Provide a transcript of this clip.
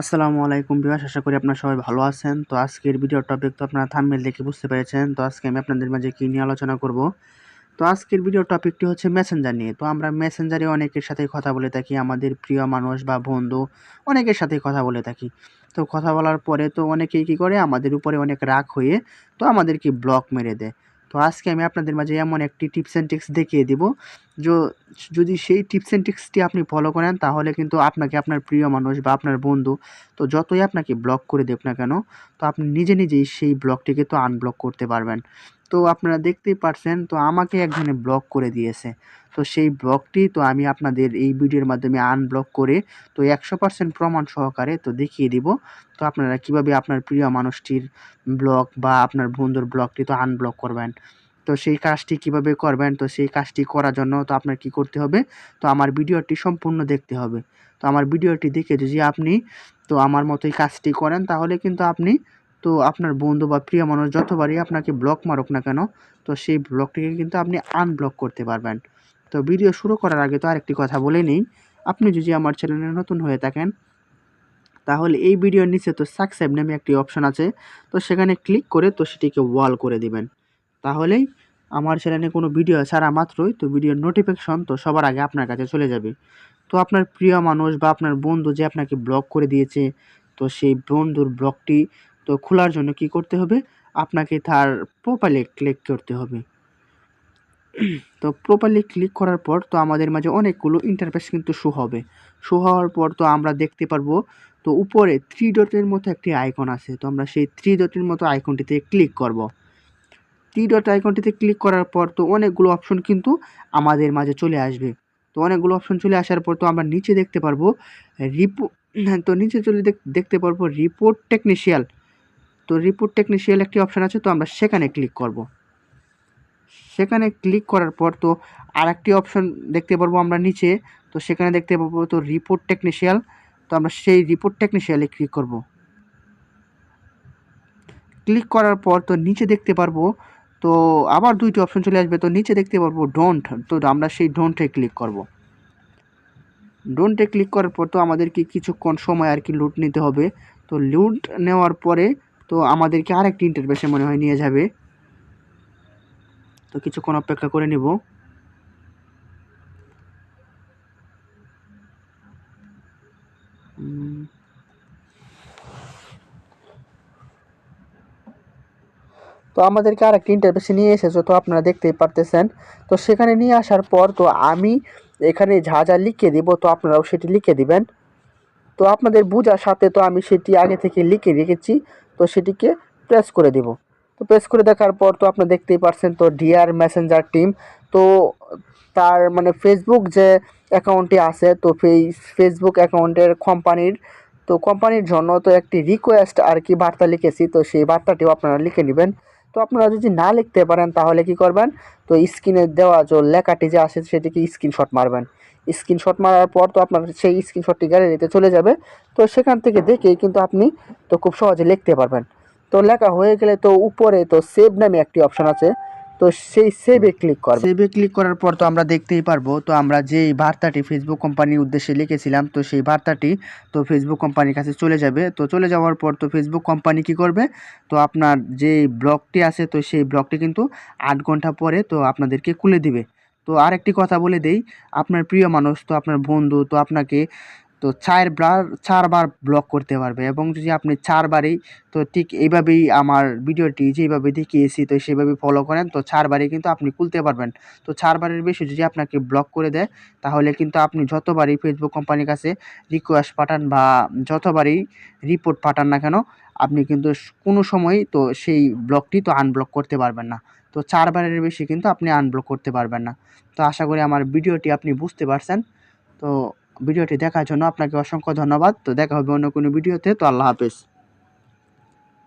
আসসালামু আলাইকুম বিবাস আশা করি আপনারা সবাই ভালো আছেন। তো আজকের ভিডিওর টপিক তো আপনারা থাম্বনেল দেখে বুঝতে পেরেছেন। তো আজকে আমি আপনাদের মাঝে কী নিয়ে আলোচনা করব? তো আজকের ভিডিওর টপিকটি হচ্ছে মেসেঞ্জার নিয়ে। তো আমরা মেসেঞ্জারে অনেকের সাথে কথা বলে থাকি, আমাদের প্রিয় মানুষ বা বন্ধু অনেকের সাথে কথা বলে থাকি। তো কথা বলার পরে তো অনেকেই কী করে? আমাদের উপরে অনেক রাগ হয়ে তো আমাদেরকে ব্লক মেরে দেয়। তো আজকে আমি আপনাদের মাঝে এমন একটি টিপস অ্যান্ড টিক্স দেখিয়ে দিব। যদি সেই টিপস অ্যান্ড টিক্সটি আপনি ফলো করেন, তাহলে কিন্তু আপনাকে আপনার প্রিয় মানুষ বা আপনার বন্ধু তো যতই আপনাকে ব্লক করে দেখ না কেন, তো আপনি নিজে নিজেই সেই ব্লকটিকে তো আনব্লক করতে পারবেন। তো আপনারা দেখতেই পারছেন, তো আমাকে একজনে ব্লক করে দিয়েছে। তো সেই ব্লকটি তো আমি আপনাদের এই ভিডিওর মাধ্যমে আনব্লক করে, তো একশো পার্সেন্ট প্রমাণ সহকারে তো দেখিয়ে দিব। তো আপনারা কীভাবে আপনার প্রিয় মানুষটির ব্লক বা আপনার বন্ধুর ব্লকটি তো আনব্লক করবেন। তো সেই কাজটি কীভাবে করবেন, তো সেই কাজটি করার জন্য তো আপনার কি করতে হবে, তো আমার ভিডিওটি সম্পূর্ণ দেখতে হবে। তো আমার ভিডিওটি দেখে যদি আপনি তো আমার মতোই কাজটি করেন, তাহলে কিন্তু আপনি তো আপনার বন্ধু বা প্রিয় মানুষ যতবারই আপনাকে ব্লক মারুক না কেন, তো সেই ব্লকটিকে কিন্তু আপনি আনব্লক করতে পারবেন। তো ভিডিও শুরু করার আগে তো আরেকটি কথা বলে নিই, আপনি যদি আমার চ্যানেলে নতুন হয়ে থাকেন, তাহলে এই ভিডিওর নিচে তো সাবস্ক্রাইব নামে একটি অপশান আছে, তো সেখানে ক্লিক করে তো সেটিকে ওয়াল করে দিবেন। তাহলেই আমার চ্যানেলে কোনো ভিডিও ছাড়া মাত্রই তো ভিডিওর নোটিফিকেশন তো সবার আগে আপনার কাছে চলে যাবে। তো আপনার প্রিয় মানুষ বা আপনার বন্ধু যে আপনাকে ব্লক করে দিয়েছে, তো সেই বন্ধুর ব্লকটি তো খোলার জন্য কি করতে হবে? আপনাকে তার প্রোফাইলে ক্লিক করতে হবে। তো প্রপারলি ক্লিক করার পর তো আমাদের মাঝে অনেকগুলো ইন্টারফেস কিন্তু শো হবে। শো হওয়ার পর তো আমরা দেখতে পারব, তো উপরে থ্রি ডটের মতো একটি আইকন আছে। তো আমরা সেই থ্রি ডটের মতো আইকনটিতে ক্লিক করব। থ্রি ডট আইকনটিতে ক্লিক করার পর তো অনেকগুলো অপশন কিন্তু আমাদের মাঝে চলে আসবে। তো অনেকগুলো অপশন চলে আসার পর তো আমরা নিচে দেখতে পারব রিপো তো নিচে চলে দেখতে পারব রিপোর্ট টেকনিশিয়াল তো রিপোর্ট টেকনিশিয়াল একটি অপশান আছে, তো আমরা সেখানে ক্লিক করব। সেখানে ক্লিক করার পর তো আর একটি অপশন দেখতে পারব আমরা নিচে, তো সেখানে দেখতে পাবো তো রিপোর্ট টেকনিশিয়াল তো আমরা সেই রিপোর্ট টেকনিশিয়ালে ক্লিক করব। ক্লিক করার পর তো নিচে দেখতে পারব তো আবার দুইটি অপশন চলে আসবে। তো নিচে দেখতে পারব ডোন্ট তো আমরা সেই ডোন্টে ক্লিক করব। ডোন্টে ক্লিক করার পর তো আমাদেরকে কিছুক্ষণ সময় আর কি লুট নিতে হবে। তো লুট নেওয়ার পরে তো আমাদেরকে আরেকটি ইন্টারভেসে মনে হয় নিয়ে যাবে। তো কিছুক্ষণ অপেক্ষা করে নিব। তো আমাদেরকে আর একটা ইন্টারভেসে নিয়ে এসেছে, তো আপনারা দেখতেই পারতেছেন। তো সেখানে নিয়ে আসার পর তো আমি এখানে যা যা লিখে দিব, তো আপনারাও সেটি লিখে দিবেন। তো আপনাদের বোঝার সাথে তো আমি সেটি আগে থেকে লিখে রেখেছি, তো সেটিকে প্রেস করে দেব। তো প্রেস করে দেখার পর তো আপনারা দেখতেই পারছেন তো ডিআর মেসেঞ্জার টিম তো তার মানে ফেসবুক যে অ্যাকাউন্টটি আছে, তো ফেসবুক অ্যাকাউন্টের কোম্পানির তো কোম্পানির জন্য তো একটি রিকোয়েস্ট আর কি বার্তা লিখেছি, তো সেই বার্তাটিও আপনারা লিখে নেবেন। তো আপনারা যদি না লিখতে পারেন তাহলে কি করবেন? তো স্ক্রিনে দেওয়া যে লেখাটি যে আসে সেটিকে স্ক্রিনশট মারবেন। স্ক্রিনশট মারার পর তো আপনার সেই স্ক্রিনশটটি গ্যালারিতে চলে যাবে। তো সেখান থেকে দেখে কিন্তু আপনি তো খুব সহজে লিখতে পারবেন। তো লেখা হয়ে গেলে তো উপরে তো সেভ নামে একটি অপশান আছে। তো সেই সেভে ক্লিক করব। সেভে ক্লিক করার পর তো আমরা দেখতেই পারব, তো আমরা যেই বার্তাটি ফেসবুক কোম্পানির উদ্দেশ্যে লিখেছিলাম, তো সেই বার্তাটি তো ফেসবুক কোম্পানির কাছে চলে যাবে। তো চলে যাওয়ার পর তো ফেসবুক কোম্পানি কি করবে? তো আপনার যে ব্লগটি আছে, তো সেই ব্লগটি কিন্তু আট ঘণ্টা পরে তো আপনাদেরকে খুলে দিবে। তো আরেকটি কথা বলে দেই, আপনার প্রিয় মানুষ, তো আপনার বন্ধু, তো আপনাকে তো চার চারবার চারবার ব্লক করতে পারবে এবং যদি আপনি চারবারই, তো ঠিক এইভাবেই আমার ভিডিওটি যেভাবে দেখিয়েছি, তো সেভাবে ফলো করেন, তো চারবারই কিন্তু আপনি খুলতে পারবেন। তো চারবারের বেশি যদি আপনাকে ব্লক করে দেয়, তাহলে কিন্তু আপনি যতবারই ফেসবুক কোম্পানির কাছে রিকোয়েস্ট পাঠান বা যতবারই রিপোর্ট পাঠান না কেন, আপনি কিন্তু কোনো সময় তো সেই ব্লকটি তো আনব্লক করতে পারবেন না। তো চারবারের বেশি কিন্তু আপনি আনব্লক করতে পারবেন না। তো আশা করি আমার ভিডিওটি আপনি বুঝতে পারছেন। তো ভিডিওটি দেখার জন্য আপনাকে অসংখ্য ধন্যবাদ। তো দেখা হবে অন্য কোনো ভিডিওতে। তো আল্লাহ হাফেজ।